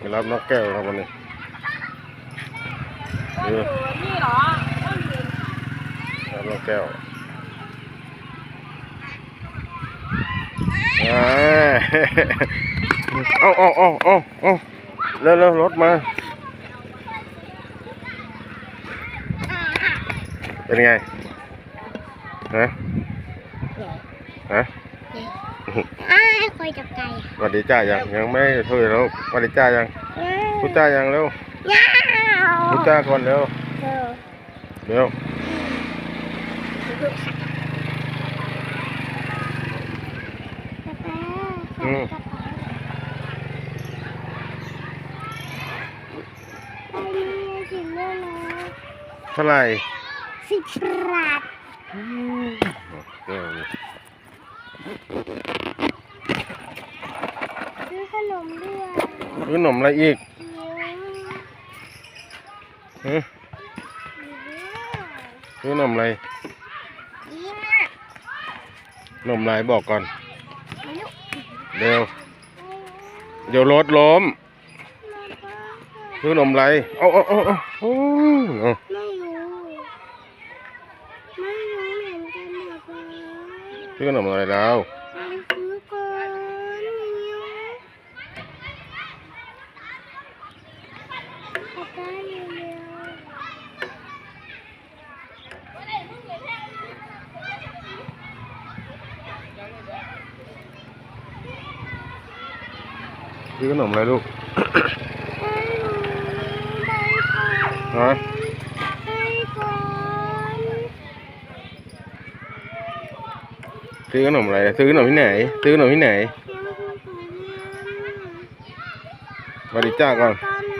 ไปรับนกแก้วครับวันนี้ต้นอยู่นี่เหรอต้นอยู่รับนกแก้วอ่าเอาเอาเอาเอาเอาเร็วเร็วรถมา เป็นไงฮะฮะ อ้าคอยจับไก่สวัสดีจ้ายังยังไม่คุยแล้วสวัสดีจ้ายังพูดจ้ายังเร็วยาวพูดจ้าก่อนเร็วเออเร็วป๊าป๊าอืมไปนี่ถึงแล้วนะเท่าไหร่สิบบาท แก้วนี่ ซื้อขนมด้วย ซื้อขนมอะไรอีกฮะซื้อขนมอะไรขนมอะไรบอกก่อน เร็ว เดี๋ยวรถล้มซื้อขนมอะไรเอาเอาเอาเอาเอาเอาไม่รู้ไม่รู้เหมือนกันนะป๊าซื้อขนมอะไรแล้ว ไปซื้อก่อนป๊าป๊าเร็ว ซื้อขนมอะไรลูกๆไม่รู้ไปก่อนฮะไปก่อนซื้อขนมอะไร ซื้อขนมที่ไหน ซื้อขนมที่ไหนยังคือของเรียนสวัสดีจ้าก่อนตอนไหน